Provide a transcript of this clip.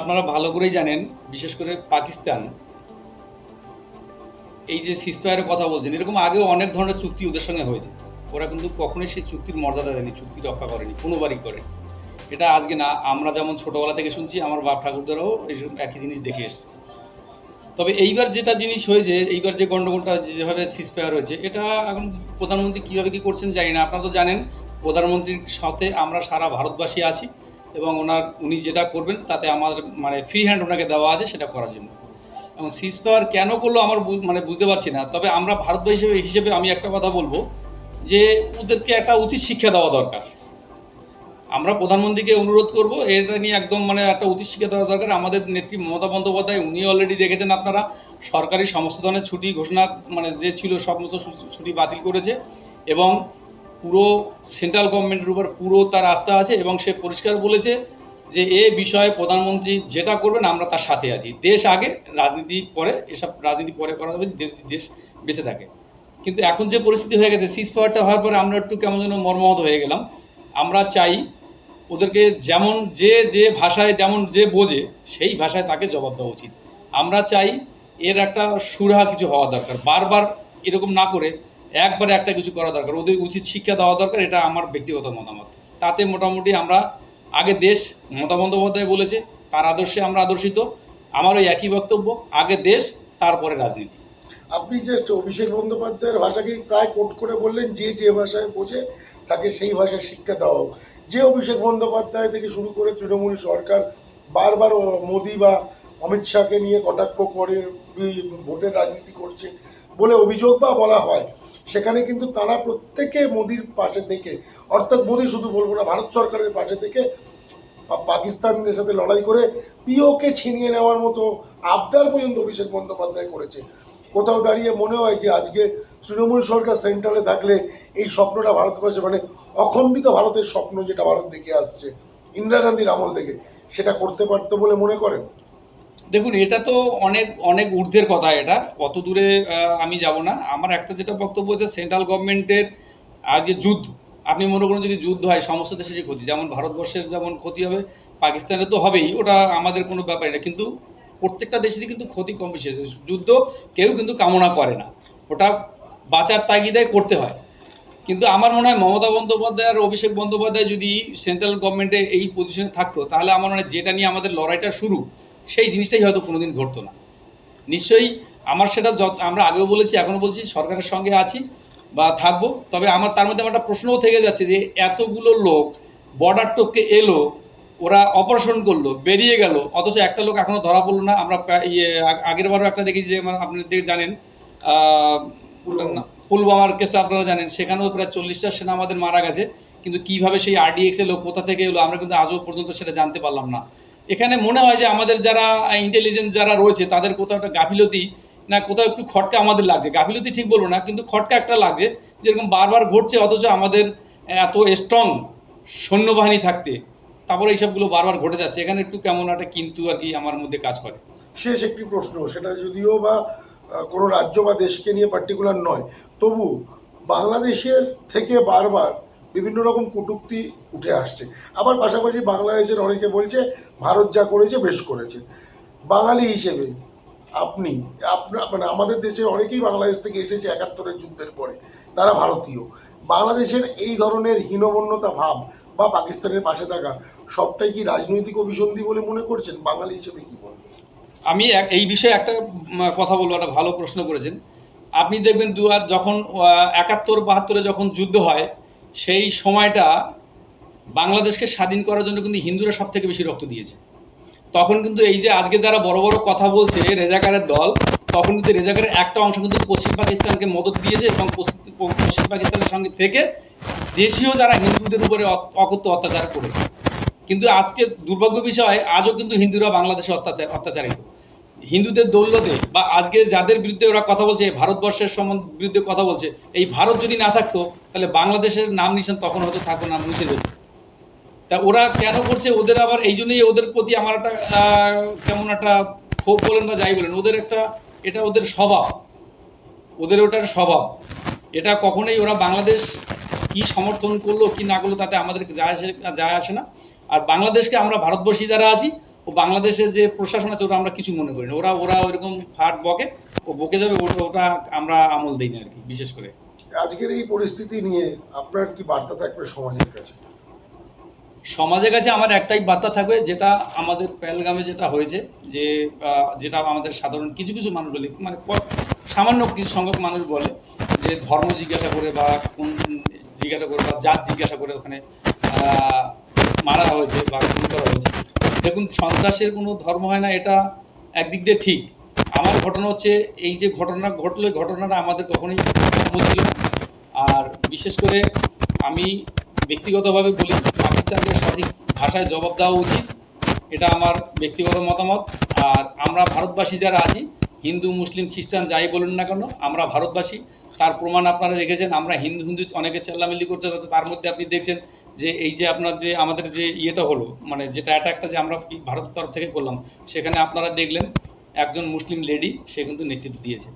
আপনারা ভালো করেই জানেন, বিশেষ করে পাকিস্তান, এই যে সিসফায়ারের কথা বলছেন, এরকম আগেও অনেক ধরনের চুক্তি ওদের সঙ্গে হয়েছে। ওরা কিন্তু কখনোই সেই চুক্তির মর্যাদা দেয়নি, চুক্তি রক্ষা করেনি, কোনোবারই করে। এটা আজকে না, আমরা যেমন ছোটোবেলা থেকে শুনছি, আমার বাপ ঠাকুরদারাও এইসব একই জিনিস দেখে এসছে। তবে এইবার যেটা জিনিস হয়েছে, এইবার যে গণ্ডগোলটা যেভাবে সিসফায়ার হয়েছে, এটা এখন প্রধানমন্ত্রী কীভাবে কী করছেন জানি না, আপনারা তো জানেন, প্রধানমন্ত্রীর সাথে আমরা সারা ভারতবাসী আছি। এবং ওনার, উনি যেটা করবেন তাতে আমার মানে ফ্রি হ্যান্ড ওনাকে দেওয়া আছে সেটা করার জন্য। এবং সিজ পাওয়ার কেন করল আমার মানে বুঝতে পারছি না। তবে আমরা ভারতবাসী হিসেবে হিসেবে আমি একটা কথা বলব যে ওদেরকে একটা উচিত শিক্ষা দেওয়া দরকার। আমরা প্রধানমন্ত্রীকে অনুরোধ করব, এটা নিয়ে একদম মানে একটা উচিত শিক্ষা দেওয়া দরকার। আমাদের নেত্রী মমতা বন্দ্যোপাধ্যায়, উনি অলরেডি দেখেছেন আপনারা, সরকারি সমস্ত ধরনের ছুটি ঘোষণা মানে যে ছিল সমস্ত ছুটি বাতিল করেছে এবং পুরো সেন্ট্রাল গভর্নমেন্টের উপর পুরো তার আস্থা আছে এবং সে পরিষ্কার বলেছে যে এ বিষয়ে প্রধানমন্ত্রী যেটা করবেন, আমরা তার সাথে আছি। দেশ আগে, রাজনীতি পরে, এসব রাজনীতি পরে করা হবে, দেশ দেশ বেঁচে থাকে। কিন্তু এখন যে পরিস্থিতি হয়ে গেছে সিজ পাওয়ারটা হওয়ার পরে আমরা একটু কেমন যেন মর্মাহত হয়ে গেলাম। আমরা চাই ওদেরকে যেমন যে যে ভাষায় যেমন যে বোঝে, সেই ভাষায় তাকে জবাব দেওয়া উচিত। আমরা চাই এর একটা সুরাহা কিছু হওয়া দরকার। বারবার এরকম না করে একবারে একটা কিছু করা দরকার। ওদের উচিত শিক্ষা দেওয়া দরকার, এটা আমার ব্যক্তিগত মতামত। তাতে মোটামুটি আমরা, আগে দেশ মমতা বন্দ্যোপাধ্যায় বলেছে, তার আদর্শে আমরা আদর্শিত। আমারও একই বক্তব্য, আগে দেশ, তারপরে রাজনীতি। আপনি জাস্ট অভিষেক বন্দ্যোপাধ্যায়ের ভাষাকেই প্রায় কোট করে বললেন, যে যে ভাষায় বোঝে, তাকে সেই ভাষায় শিক্ষা দেওয়া হোক। যে অভিষেক বন্দ্যোপাধ্যায় থেকে শুরু করে তৃণমূল সরকার, বারবার মোদি বা অমিত শাহকে নিয়ে কটাক্ষ করে ভোটের রাজনীতি করছে বলে অভিযোগ বা বলা হয়? সেখানে কিন্তু তারা প্রত্যেকে মোদির পাশে থেকে, অর্থাৎ মোদি শুধু বলব না, ভারত সরকারের পাশে থেকে পাকিস্তানের সাথে লড়াই করে পিওকে ছিনিয়ে নেওয়ার মতো আবদার পর্যন্ত অভিষেক বন্দ্যোপাধ্যায় করেছে। কোথাও দাঁড়িয়ে মনে হয় যে আজকে তৃণমূল সরকার সেন্ট্রালে থাকলে এই স্বপ্নটা ভারতবর্ষে মানে অখণ্ডিত ভারতের স্বপ্ন যেটা ভারত দেখে আসছে, ইন্দিরা গান্ধীর আমল থেকে সেটা করতে পারতো বলে মনে করেন? দেখুন, এটা তো অনেক অনেক ঊর্ধ্বের কথা এটা। অত দূরে আমি যাব না। আমার একটা যেটা বক্তব্য হচ্ছে সেন্ট্রাল গভর্নমেন্টের যে যুদ্ধ, আপনি মনে করুন যদি যুদ্ধ হয়, সমস্ত দেশের যে ক্ষতি, যেমন ভারতবর্ষের যেমন ক্ষতি হবে, পাকিস্তানের তো হবেই, ওটা আমাদের কোনো ব্যাপার না। কিন্তু প্রত্যেকটা দেশেরই কিন্তু ক্ষতি কম বেশি যুদ্ধ কেউ কিন্তু কামনা করে না। ওটা বাঁচার তাগিদায় করতে হয়। কিন্তু আমার মনে হয় মমতা বন্দ্যোপাধ্যায় আর অভিষেক বন্দ্যোপাধ্যায় যদি সেন্ট্রাল গভর্নমেন্টে এই পজিশনে থাকতো, তাহলে আমার মনে হয় যেটা নিয়ে আমাদের লড়াইটা শুরু সেই জিনিসটাই হয়তো কোনোদিন ঘটতো না। নিশ্চয়ই আমার সেটা যত আমরা আগেও বলেছি এখনও বলছি সরকারের সঙ্গে আছি বা থাকব। তবে আমার তার মধ্যে আমার একটা প্রশ্নও থেকে যাচ্ছে যে এতগুলো লোক বর্ডার টপকে এলো ওরা অপারেশন করল বেরিয়ে গেল অথচ একটা লোক এখনও ধরা পড়ল না। আমরা ইয়ে আগ- আগের বারও একটা দেখেছি যে মানে আপনি দেখে জানেন পুলওয়ামার কেসটা আপনারা জানেন সেখানেও প্রায় চল্লিশটা সেনা আমাদের মারা গেছে। কিন্তু কীভাবে সেই আরডিএক্স লোক কোথা থেকে এলো আমরা কিন্তু আজও পর্যন্ত সেটা জানতে পারলাম না। এখানে মনে হয় যে আমাদের যারা ইন্টেলিজেন্স যারা রয়েছে, তাদের কোথাও একটা গাফিলতি না, কোথাও একটু খটকা আমাদের লাগছে। গাফিলতি ঠিক বলব না, কিন্তু খটকা একটা লাগছে যেরকম বারবার ঘটছে, অথচ আমাদের এত স্ট্রং সৈন্যবাহিনী থাকতে, তারপরে এইসবগুলো বারবার ঘটে যাচ্ছে। এখানে একটু কেমন একটা কিন্তু আর কি আমার মধ্যে কাজ করে। শেষ একটি প্রশ্ন, সেটা যদিও বা কোনো রাজ্য বা দেশকে নিয়ে পার্টিকুলার নয়, তবু বাংলাদেশের থেকে বারবার বিভিন্ন রকম কটূক্তি উঠে আসছে। আবার পাশাপাশি বাংলাদেশের অনেকে বলছে, ভারত যা করেছে বেশ করেছে। বাঙালি হিসেবে আপনি আপনার মানে আমাদের দেশের অনেকেই বাংলাদেশ থেকে এসেছে একাত্তরের যুদ্ধের পরে। তারা ভারতীয়। বাংলাদেশের এই ধরনের হীনবন্যতা ভাব বা পাকিস্তানের পাশে থাকা সবটাই কি রাজনৈতিক অভিসন্ধি বলে মনে করছেন? বাঙালি হিসেবে কি বলবেন? আমি এই বিষয়ে একটা কথা বলব, একটা ভালো প্রশ্ন করেছেন। আপনি দেখবেন দু হাজার- যখন একাত্তর বাহাত্তরে যখন যুদ্ধ হয় সেই সময়টা বাংলাদেশকে স্বাধীন করার জন্য কিন্তু হিন্দুরা সব থেকে বেশি রক্ত দিয়েছে। তখন কিন্তু এই যে আজকে যারা বড় বড় কথা বলছে রেজাকারের দল, তখন কিন্তু রেজাকারের একটা অংশ কিন্তু পশ্চিম পাকিস্তানকে মদত দিয়েছে এবং পশ্চিম পাকিস্তানের সঙ্গে থেকে দেশীয় যারা হিন্দুদের উপরে অকথ্য অত্যাচার করেছে। কিন্তু আজকে দুর্ভাগ্য বিষয়, আজও কিন্তু হিন্দুরা বাংলাদেশে অত্যাচার, অত্যাচারিত। হিন্দুদের দৌলতে বা আজকে যাদের বিরুদ্ধে ওরা কথা বলছে, ভারতবর্ষের সম্বন্ধে বিরুদ্ধে কথা বলছে, এই ভারত যদি না থাকতো, তাহলে বাংলাদেশের নাম নিশান তখন হয়তো থাকতো না, মুছে যেত তা ওরা কেন করছে? ওদের আবার এই জন্যই ওদের প্রতি আমার একটা কেমন একটা ক্ষোভ বলেন বা যাই বলেন, ওদের একটা, এটা ওদের স্বভাব। ওদের ওটার স্বভাব। এটা কখনোই ওরা বাংলাদেশ কি সমর্থন করল, কি না করল, তাতে আমাদের যায় আসে যায় আসে না। আর বাংলাদেশকে আমরা ভারতবর্ষী যারা আছি ও বাংলাদেশের যে প্রশাসন আছে ওরা আমরা কিছু মনে করি না। ওরা ওরা ওইরকম ফাট বকে ও বকে যাবে ওটা ওটা আমরা আমল দিই না আর কি বিশেষ করে। আজকের এই পরিস্থিতি নিয়ে আপনার কি বার্তা থাকবে সমাজের কাছে? সমাজের কাছে আমার একটাই বার্তা থাকবে যেটা আমাদের প্যালগামে যেটা হয়েছে যে যেটা আমাদের সাধারণ কিছু কিছু মানুষ বলে মানে সামান্য কিছু সংখ্যক মানুষ বলে যে ধর্ম জিজ্ঞাসা করে বা কোন জিজ্ঞাসা করে বা জাত জিজ্ঞাসা করে ওখানে মারা হয়েছে বা খুন করা হয়েছে। দেখুন, সন্ত্রাসের কোনো ধর্ম হয় না, এটা একদিক দিয়ে ঠিক। আমার ঘটনা হচ্ছে, এই যে ঘটনা ঘটলো ঘটনাটা আমাদের কখনোই ছিল আর বিশেষ করে আমি ব্যক্তিগতভাবে বলি, পাকিস্তানকে সঠিক ভাষায় জবাব দেওয়া উচিত, এটা আমার ব্যক্তিগত মতামত। আর আমরা ভারতবাসী যারা আছি হিন্দু, মুসলিম, খ্রিস্টান যাই বলুন না কেন, আমরা ভারতবাসী। তার প্রমাণ আপনারা দেখেছেন, আমরা হিন্দু হিন্দু অনেকে চেল্লামিল্লি করছে তার মধ্যে আপনি দেখছেন যে এই যে আপনার যে আমাদের যে ইয়েটা হলো মানে যেটা অ্যাটাকটা যে আমরা ভারত তরফ থেকে করলাম, সেখানে আপনারা দেখলেন একজন মুসলিম লেডি সে কিন্তু নেতৃত্ব দিয়েছে।